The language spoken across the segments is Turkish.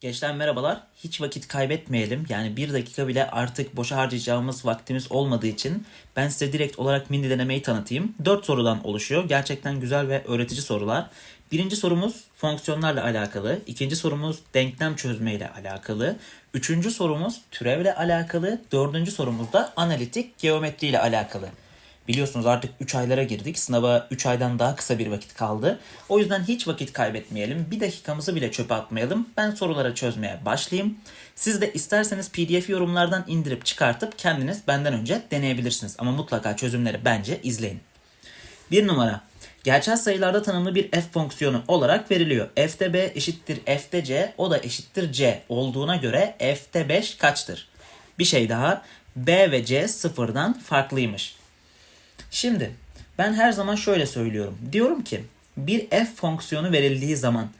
Gençler merhabalar. Hiç vakit kaybetmeyelim. Yani bir dakika bile artık boşa harcayacağımız vaktimiz olmadığı için ben size direkt olarak mini denemeyi tanıtayım. 4 sorudan oluşuyor. Gerçekten güzel ve öğretici sorular. Birinci sorumuz fonksiyonlarla alakalı. İkinci sorumuz denklem çözmeyle alakalı. Üçüncü sorumuz türevle alakalı. Dördüncü sorumuz da analitik geometriyle alakalı. Biliyorsunuz artık 3 aylara girdik. Sınava 3 aydan daha kısa bir vakit kaldı. O yüzden hiç vakit kaybetmeyelim. Bir dakikamızı bile çöpe atmayalım. Ben sorulara çözmeye başlayayım. Siz de isterseniz pdf yorumlardan indirip çıkartıp kendiniz benden önce deneyebilirsiniz. Ama mutlaka çözümleri bence izleyin. Bir numara. Gerçel sayılarda tanımlı bir f fonksiyonu olarak veriliyor. f'de b eşittir f'de c, o da eşittir c olduğuna göre f'de 5 kaçtır? Bir şey daha. b ve c sıfırdan farklıymış. Şimdi ben her zaman şöyle söylüyorum. Diyorum ki bir f fonksiyonu verildiği zaman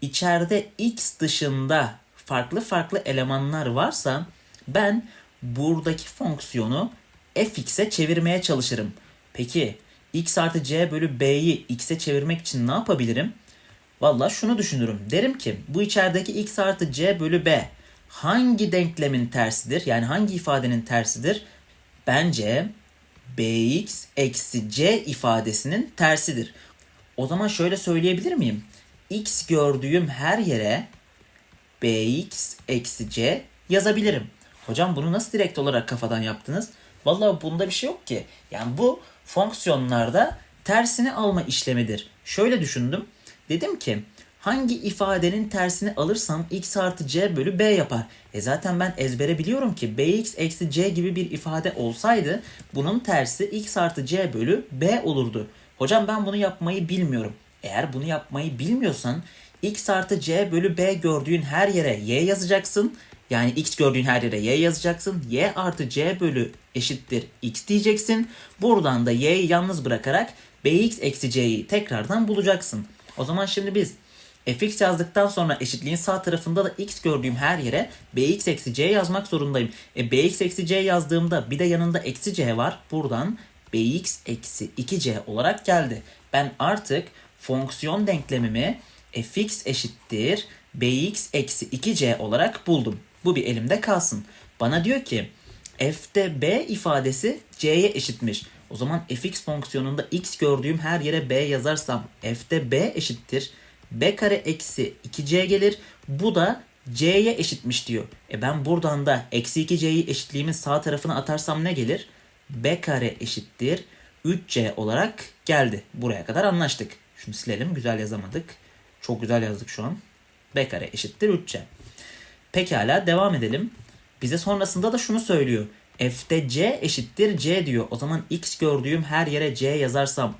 içeride x dışında farklı farklı elemanlar varsa ben buradaki fonksiyonu fx'e çevirmeye çalışırım. Peki x artı c bölü b'yi x'e çevirmek için ne yapabilirim? Valla şunu düşünürüm. Derim ki bu içerideki x artı c bölü b hangi denklemin tersidir? Yani hangi ifadenin tersidir? Bence bx eksi c ifadesinin tersidir. O zaman şöyle söyleyebilir miyim? x gördüğüm her yere bx eksi c yazabilirim. Hocam bunu nasıl direkt olarak kafadan yaptınız? Vallahi bunda bir şey yok ki. Yani bu fonksiyonlarda tersini alma işlemidir. Şöyle düşündüm. Dedim ki hangi ifadenin tersini alırsam x artı c bölü b yapar. E zaten ben ezbere biliyorum ki bx eksi c gibi bir ifade olsaydı bunun tersi x artı c bölü b olurdu. Hocam ben bunu yapmayı bilmiyorum. Eğer bunu yapmayı bilmiyorsan x artı c bölü b gördüğün her yere y yazacaksın. Yani x gördüğün her yere y yazacaksın. y artı c bölü eşittir x diyeceksin. Buradan da y'yi yalnız bırakarak bx eksi c'yi tekrardan bulacaksın. O zaman şimdi biz fx yazdıktan sonra eşitliğin sağ tarafında da x gördüğüm her yere bx eksi c yazmak zorundayım. E bx eksi c yazdığımda bir de yanında eksi c var. Buradan bx eksi 2c olarak geldi. Ben artık fonksiyon denklemimi fx eşittir bx eksi 2c olarak buldum. Bu bir elimde kalsın. Bana diyor ki f'de b ifadesi c'ye eşitmiş. O zaman fx fonksiyonunda x gördüğüm her yere b yazarsam f'de b eşittir b kare eksi 2c gelir. Bu da c'ye eşitmiş diyor. E ben buradan da eksi 2c'yi eşitliğimin sağ tarafına atarsam ne gelir? b kare eşittir 3c olarak geldi. Buraya kadar anlaştık. Şunu silelim. Güzel yazamadık. Çok güzel yazdık şu an. b kare eşittir 3c. Pekala devam edelim. Bize sonrasında da şunu söylüyor. f'de c eşittir c diyor. O zaman x gördüğüm her yere c yazarsam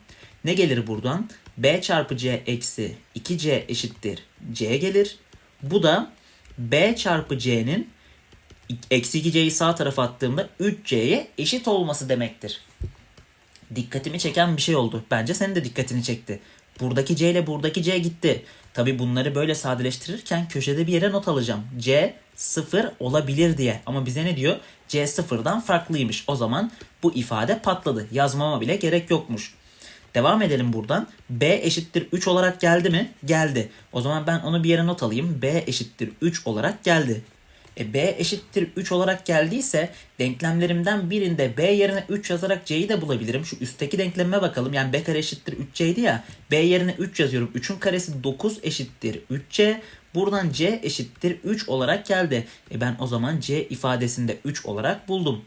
ne gelir buradan? B çarpı c eksi 2c eşittir c gelir. Bu da b çarpı c'nin eksi 2c'yi sağ tarafa attığımda 3c'ye eşit olması demektir. Dikkatimi çeken bir şey oldu. Bence senin de dikkatini çekti. Buradaki c ile buradaki c gitti. Tabi bunları böyle sadeleştirirken köşede bir yere not alacağım. c 0 olabilir diye. Ama bize ne diyor? c sıfırdan farklıymış. O zaman bu ifade patladı. Yazmama bile gerek yokmuş. Devam edelim buradan. B eşittir 3 olarak geldi mi? Geldi. O zaman ben onu bir yere not alayım. B eşittir 3 olarak geldi. E, B eşittir 3 olarak geldiyse denklemlerimden birinde B yerine 3 yazarak C'yi de bulabilirim. Şu üstteki denkleme bakalım. Yani B kare eşittir 3C'ydi ya. B yerine 3 yazıyorum. 3'ün karesi 9 eşittir 3C. Buradan C eşittir 3 olarak geldi. E ben o zaman C ifadesinde 3 olarak buldum.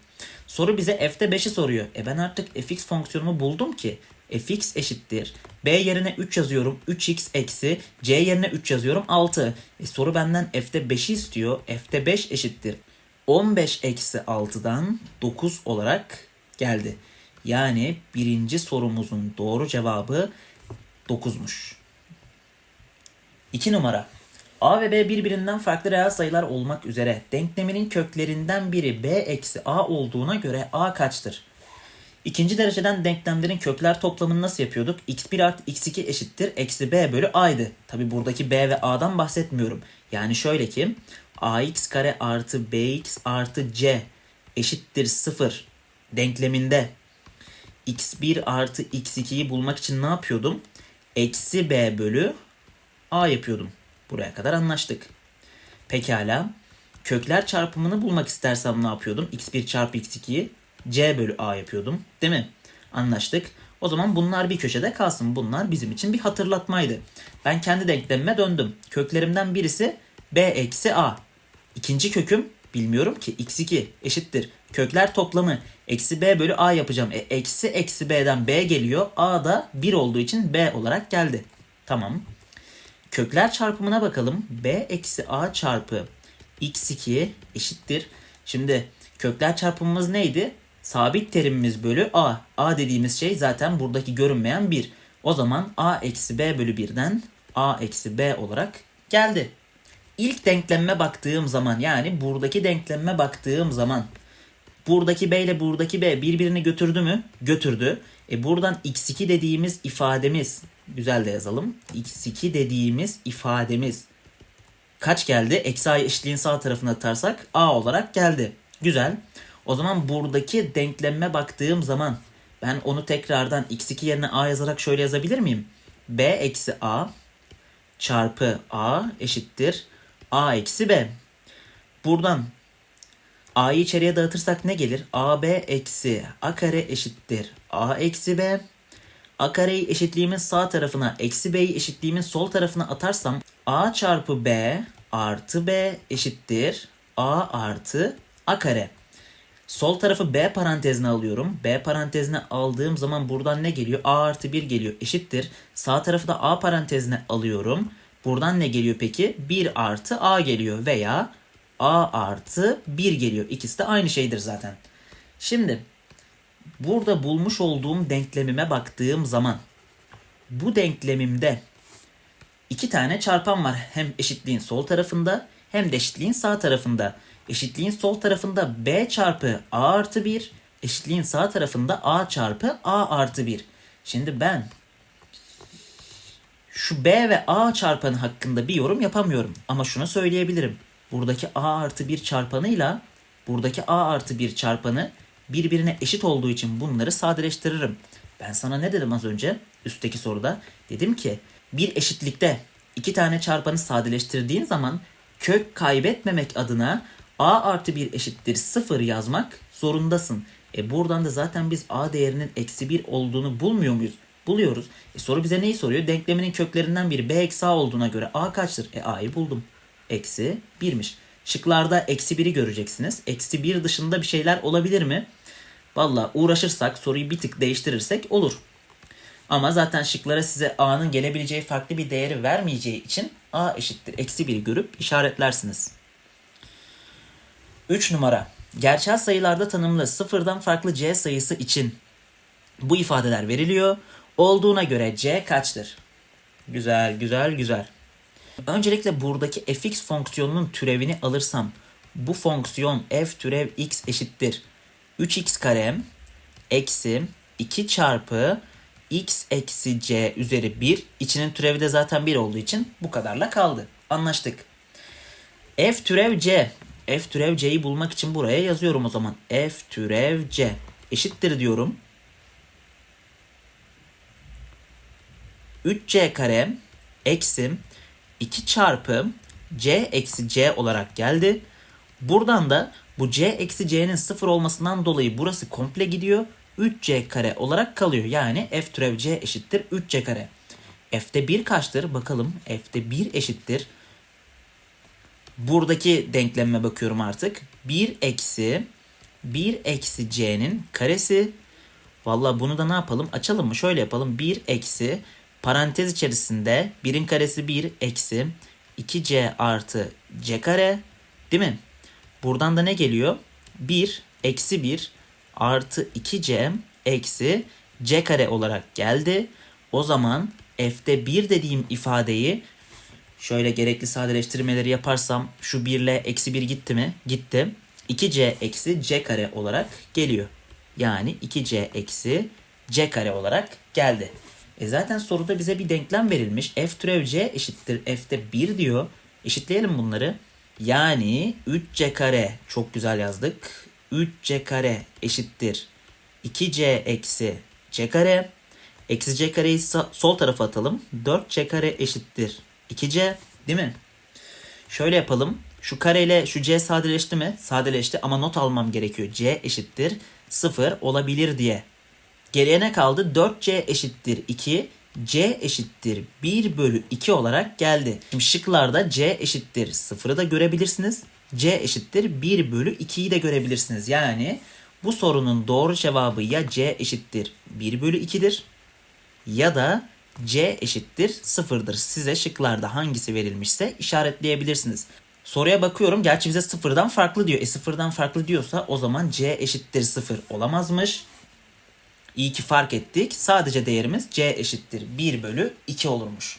Soru bize f'de 5'i soruyor. E ben artık fx fonksiyonumu buldum ki fx eşittir. b yerine 3 yazıyorum. 3x eksi c yerine 3 yazıyorum 6. E soru benden f'de 5'i istiyor. f'de 5 eşittir. 15 eksi 6'dan 9 olarak geldi. Yani birinci sorumuzun doğru cevabı 9'muş. 2 numara. A ve B birbirinden farklı reel sayılar olmak üzere denkleminin köklerinden biri B eksi A olduğuna göre A kaçtır? İkinci dereceden denklemlerin kökler toplamını nasıl yapıyorduk? x1 artı x2 eşittir eksi b bölü a'ydı. Tabi buradaki b ve a'dan bahsetmiyorum. Yani şöyle ki ax kare artı bx artı c eşittir 0 denkleminde x1 artı x2'yi bulmak için ne yapıyordum? Eksi b bölü a yapıyordum. Buraya kadar anlaştık. Pekala. Kökler çarpımını bulmak istersem ne yapıyordum? x1 çarpı x2'yi c bölü a yapıyordum. Değil mi? Anlaştık. O zaman bunlar bir köşede kalsın. Bunlar bizim için bir hatırlatmaydı. Ben kendi denklemime döndüm. Köklerimden birisi b eksi a. İkinci köküm bilmiyorum ki x2 eşittir. Kökler toplamı eksi b bölü a yapacağım. E, eksi eksi b'den b geliyor. a da 1 olduğu için b olarak geldi. Tamam. Kökler çarpımına bakalım. b eksi a çarpı x2 eşittir. Şimdi kökler çarpımımız neydi? Sabit terimimiz bölü a. a dediğimiz şey zaten buradaki görünmeyen 1. O zaman a eksi b bölü 1'den a eksi b olarak geldi. İlk denklemme baktığım zaman yani buradaki denklemme baktığım zaman buradaki b ile buradaki b birbirini götürdü mü? Götürdü. E buradan x2 dediğimiz ifademiz güzel de yazalım. x2 dediğimiz ifademiz kaç geldi? Eksi a'yı eşitliğin sağ tarafına atarsak a olarak geldi. Güzel. O zaman buradaki denklemme baktığım zaman ben onu tekrardan x2 yerine a yazarak şöyle yazabilir miyim? b eksi a çarpı a eşittir a eksi b. Buradan a'yı içeriye dağıtırsak ne gelir? ab eksi a kare eşittir a eksi b. a kareyi eşitliğimin sağ tarafına eksi b'yi eşitliğimin sol tarafına atarsam a çarpı b artı b eşittir a artı a kare. Sol tarafı b parantezine alıyorum. b parantezine aldığım zaman buradan ne geliyor? a artı 1 geliyor eşittir. Sağ tarafı da a parantezine alıyorum. Buradan ne geliyor peki? 1 artı a geliyor veya a artı 1 geliyor. İkisi de aynı şeydir zaten. Şimdi burada bulmuş olduğum denklemime baktığım zaman bu denklemimde iki tane çarpan var. Hem eşitliğin sol tarafında hem de eşitliğin sağ tarafında. Eşitliğin sol tarafında b çarpı a artı 1, eşitliğin sağ tarafında a çarpı a artı 1. Şimdi ben şu b ve a çarpanı hakkında bir yorum yapamıyorum. Ama şunu söyleyebilirim. Buradaki a artı 1 çarpanıyla buradaki a artı 1 çarpanı birbirine eşit olduğu için bunları sadeleştiririm. Ben sana ne dedim az önce üstteki soruda? Dedim ki bir eşitlikte iki tane çarpanı sadeleştirdiğin zaman kök kaybetmemek adına a artı 1 eşittir 0 yazmak zorundasın. E buradan da zaten biz a değerinin eksi 1 olduğunu bulmuyor muyuz? Buluyoruz. E soru bize neyi soruyor? Denkleminin köklerinden biri b eksi a olduğuna göre a kaçtır? E a'yı buldum. Eksi 1'miş. Şıklarda eksi 1'i göreceksiniz. Eksi 1 dışında bir şeyler olabilir mi? Valla uğraşırsak soruyu bir tık değiştirirsek olur. Ama zaten şıklara size a'nın gelebileceği farklı bir değeri vermeyeceği için a eşittir eksi 1'i görüp işaretlersiniz. 3 numara. Gerçel sayılarda tanımlı sıfırdan farklı c sayısı için bu ifadeler veriliyor. Olduğuna göre c kaçtır? Güzel, güzel, güzel. Öncelikle buradaki fx fonksiyonunun türevini alırsam bu fonksiyon f türev x eşittir 3x kare eksi 2 çarpı x eksi c üzeri 1 içinin türevi de zaten 1 olduğu için bu kadarla kaldı. Anlaştık. f türev c f türev c'yi bulmak için buraya yazıyorum o zaman. f türev c eşittir diyorum. 3c kare eksi 2 çarpı c eksi c olarak geldi. Buradan da bu c eksi c'nin sıfır olmasından dolayı burası komple gidiyor. 3c kare olarak kalıyor. Yani f türev c eşittir 3c kare. f'te 1 kaçtır? Bakalım f'te 1 eşittir. Buradaki denkleme bakıyorum artık. 1 eksi 1 eksi c'nin karesi. Valla bunu da ne yapalım? Açalım mı? Şöyle yapalım. 1 eksi parantez içerisinde 1'in karesi 1 eksi 2c artı c kare. Değil mi? Buradan da ne geliyor? 1 eksi 1 artı 2c eksi c kare olarak geldi. O zaman f'te 1 dediğim ifadeyi şöyle gerekli sadeleştirmeleri yaparsam şu 1 ile eksi 1 gitti mi? Gitti. 2c eksi c kare olarak geliyor. Yani 2c eksi c kare olarak geldi. E zaten soruda bize bir denklem verilmiş. F türev c eşittir f'te 1 diyor. Eşitleyelim bunları. Yani 3c kare çok güzel yazdık. 3c kare eşittir 2c eksi c kare. Eksi c kareyi sol tarafa atalım. 4c kare eşittir 2c değil mi? Şöyle yapalım. Şu kareyle şu C sadeleşti mi? Sadeleşti ama not almam gerekiyor. C eşittir 0 olabilir diye. Geriye ne kaldı? 4C eşittir 2. C eşittir 1 bölü 2 olarak geldi. Şimdi şıklarda C eşittir 0'ı da görebilirsiniz. C eşittir 1 bölü 2'yi de görebilirsiniz. Yani bu sorunun doğru cevabı ya C eşittir 1 bölü 2'dir ya da C eşittir 0'dır. Size şıklarda hangisi verilmişse işaretleyebilirsiniz. Soruya bakıyorum. Gerçi bize sıfırdan farklı diyor. E sıfırdan farklı diyorsa o zaman C eşittir 0 olamazmış. İyi ki fark ettik. Sadece değerimiz C eşittir 1 bölü 2 olurmuş.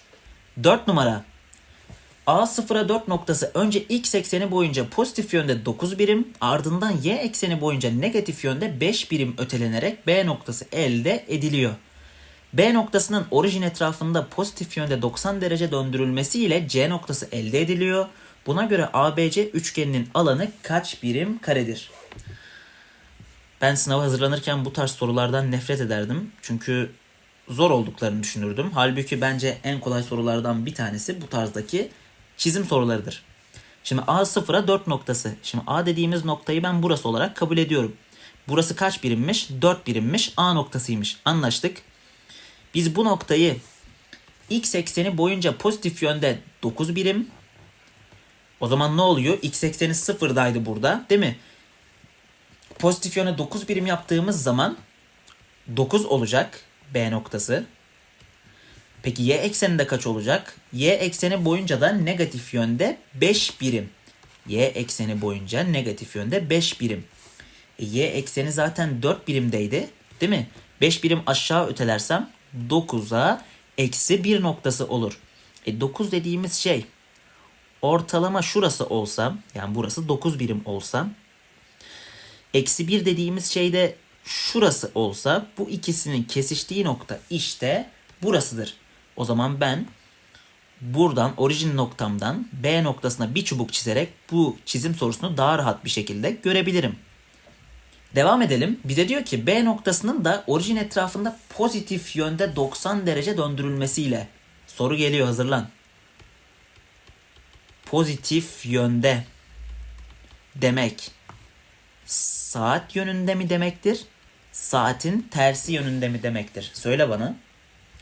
4 numara. A 0'a 4 noktası önce x ekseni boyunca pozitif yönde 9 birim ardından y ekseni boyunca negatif yönde 5 birim ötelenerek B noktası elde ediliyor. B noktasının orijin etrafında pozitif yönde 90 derece döndürülmesiyle C noktası elde ediliyor. Buna göre ABC üçgeninin alanı kaç birim karedir? Ben sınava hazırlanırken bu tarz sorulardan nefret ederdim. Çünkü zor olduklarını düşünürdüm. Halbuki bence en kolay sorulardan bir tanesi bu tarzdaki çizim sorularıdır. Şimdi A sıfıra 4 noktası. Şimdi A dediğimiz noktayı ben burası olarak kabul ediyorum. Burası kaç birimmiş? 4 birimmiş. A noktasıymış. Anlaştık. Biz bu noktayı x ekseni boyunca pozitif yönde 9 birim. O zaman ne oluyor? X ekseni sıfırdaydı burada değil mi? Pozitif yöne 9 birim yaptığımız zaman 9 olacak B noktası. Peki y ekseninde kaç olacak? Y ekseni boyunca da negatif yönde 5 birim. Y ekseni boyunca negatif yönde 5 birim. E, y ekseni zaten 4 birimdeydi. Değil mi? 5 birim aşağı ötelersem 9'a eksi 1 noktası olur. E 9 dediğimiz şey ortalama şurası olsa yani burası 9 birim olsa eksi 1 dediğimiz şey de şurası olsa bu ikisinin kesiştiği nokta işte burasıdır. O zaman ben buradan orijin noktamdan B noktasına bir çubuk çizerek bu çizim sorusunu daha rahat bir şekilde görebilirim. Devam edelim. Bize diyor ki B noktasının da orijin etrafında pozitif yönde 90 derece döndürülmesiyle. Soru geliyor hazırlan. Pozitif yönde demek saat yönünde mi demektir? Saatin tersi yönünde mi demektir? Söyle bana.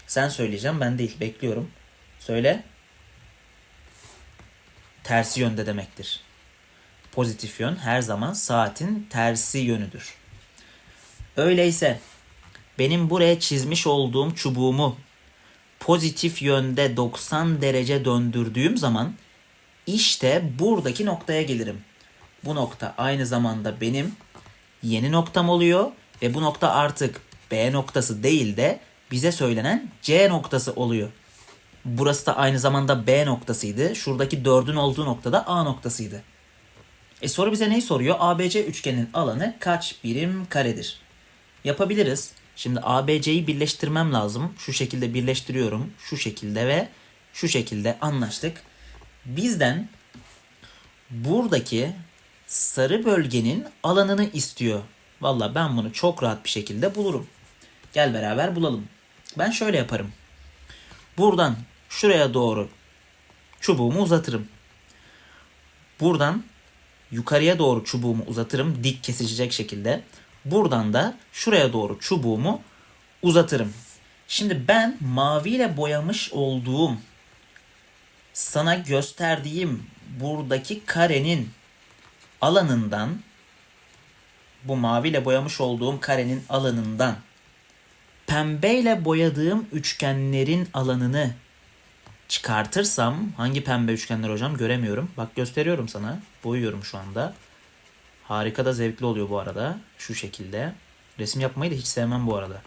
Sen söyleyeceğim ben değil bekliyorum. Söyle. Tersi yönde demektir. Pozitif yön her zaman saatin tersi yönüdür. Öyleyse benim buraya çizmiş olduğum çubuğumu pozitif yönde 90 derece döndürdüğüm zaman işte buradaki noktaya gelirim. Bu nokta aynı zamanda benim yeni noktam oluyor ve bu nokta artık B noktası değil de bize söylenen C noktası oluyor. Burası da aynı zamanda B noktasıydı. Şuradaki 4'ün olduğu noktada A noktasıydı. E soru bize neyi soruyor? ABC üçgenin alanı kaç birim karedir? Yapabiliriz. Şimdi ABC'yi birleştirmem lazım. Şu şekilde birleştiriyorum. Şu şekilde ve şu şekilde anlaştık. Bizden buradaki sarı bölgenin alanını istiyor. Valla ben bunu çok rahat bir şekilde bulurum. Gel beraber bulalım. Ben şöyle yaparım. Buradan şuraya doğru çubuğumu uzatırım. Buradan yukarıya doğru çubuğumu uzatırım dik kesişecek şekilde. Buradan da şuraya doğru çubuğumu uzatırım. Şimdi ben maviyle boyamış olduğum sana gösterdiğim buradaki karenin alanından bu maviyle boyamış olduğum karenin alanından pembeyle boyadığım üçgenlerin alanını çıkartırsam hangi pembe üçgenler hocam göremiyorum. Bak gösteriyorum sana. Boyuyorum şu anda. Harika da zevkli oluyor bu arada. Şu şekilde. Resim yapmayı da hiç sevmem bu arada.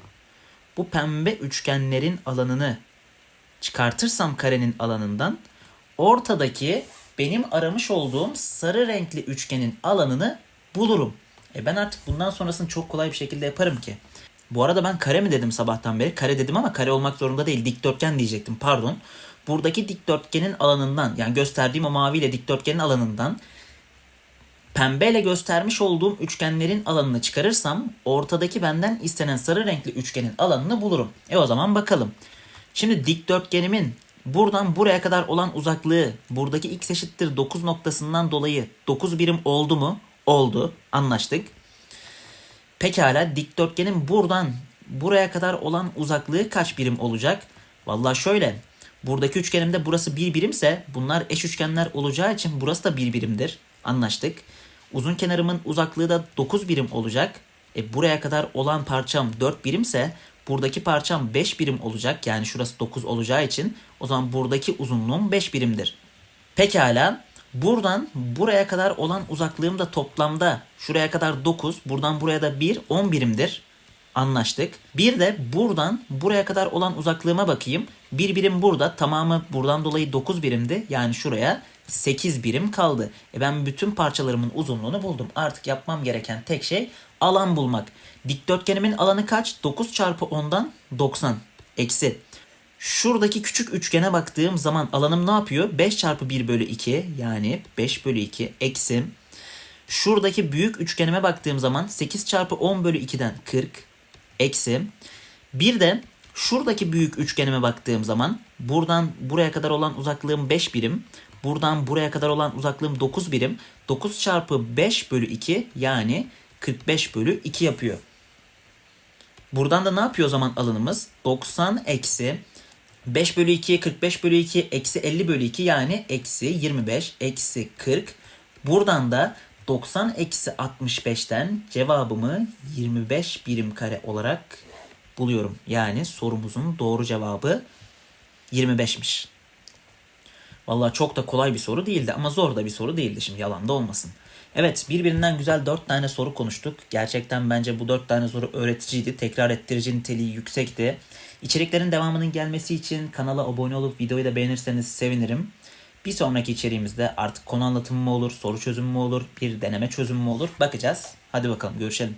Bu pembe üçgenlerin alanını çıkartırsam karenin alanından ortadaki benim aramış olduğum sarı renkli üçgenin alanını bulurum. E ben artık bundan sonrasını çok kolay bir şekilde yaparım ki. Bu arada ben kare mi dedim sabahtan beri? Kare dedim ama kare olmak zorunda değil. Dikdörtgen diyecektim pardon. Buradaki dikdörtgenin alanından yani gösterdiğim o maviyle dikdörtgenin alanından pembeyle göstermiş olduğum üçgenlerin alanını çıkarırsam ortadaki benden istenen sarı renkli üçgenin alanını bulurum. E o zaman bakalım. Şimdi dikdörtgenimin Buradan buraya kadar olan uzaklığı buradaki x eşittir 9 noktasından dolayı 9 birim oldu mu? Oldu. Anlaştık. Pekala dikdörtgenin buradan buraya kadar olan uzaklığı kaç birim olacak? Vallahi şöyle. Buradaki üçgenimde burası bir birimse bunlar eş üçgenler olacağı için burası da bir birimdir. Anlaştık. Uzun kenarımın uzaklığı da 9 birim olacak. E buraya kadar olan parçam 4 birimse buradaki parçam 5 birim olacak. Yani şurası 9 olacağı için o zaman buradaki uzunluğum 5 birimdir. Pekala buradan buraya kadar olan uzaklığım da toplamda şuraya kadar 9 buradan buraya da 1 10 birimdir. Anlaştık. Bir de buradan buraya kadar olan uzaklığıma bakayım. Bir birim burada tamamı buradan dolayı 9 birimdi. Yani şuraya 8 birim kaldı. E ben bütün parçalarımın uzunluğunu buldum. Artık yapmam gereken tek şey alan bulmak. Dikdörtgenimin alanı kaç? 9 çarpı 10'dan 90. Eksi. Şuradaki küçük üçgene baktığım zaman alanım ne yapıyor? 5 çarpı 1 bölü 2 yani 5 bölü 2 eksi. Şuradaki büyük üçgenime baktığım zaman 8 çarpı 10 bölü 2'den 40 eksi. Bir de şuradaki büyük üçgenime baktığım zaman buradan buraya kadar olan uzaklığım 5 birim. Buradan buraya kadar olan uzaklığım 9 birim. 9 çarpı 5 bölü 2 yani 45 bölü 2 yapıyor. Buradan da ne yapıyor o zaman alanımız? 90 eksi 5 bölü 2 45 bölü 2 eksi 50 bölü 2 yani eksi 25 eksi 40. Buradan da 90 eksi 65'ten cevabımı 25 birim kare olarak buluyorum. Yani sorumuzun doğru cevabı 25'miş. Vallahi çok da kolay bir soru değildi ama zor da bir soru değildi şimdi yalan da olmasın. Evet birbirinden güzel 4 tane soru konuştuk. Gerçekten bence bu 4 tane soru öğreticiydi. Tekrar ettirici niteliği yüksekti. İçeriklerin devamının gelmesi için kanala abone olup videoyu da beğenirseniz sevinirim. Bir sonraki içeriğimizde artık konu anlatımı mı olur, soru çözümü mü olur, bir deneme çözümü mü olur bakacağız. Hadi bakalım görüşelim.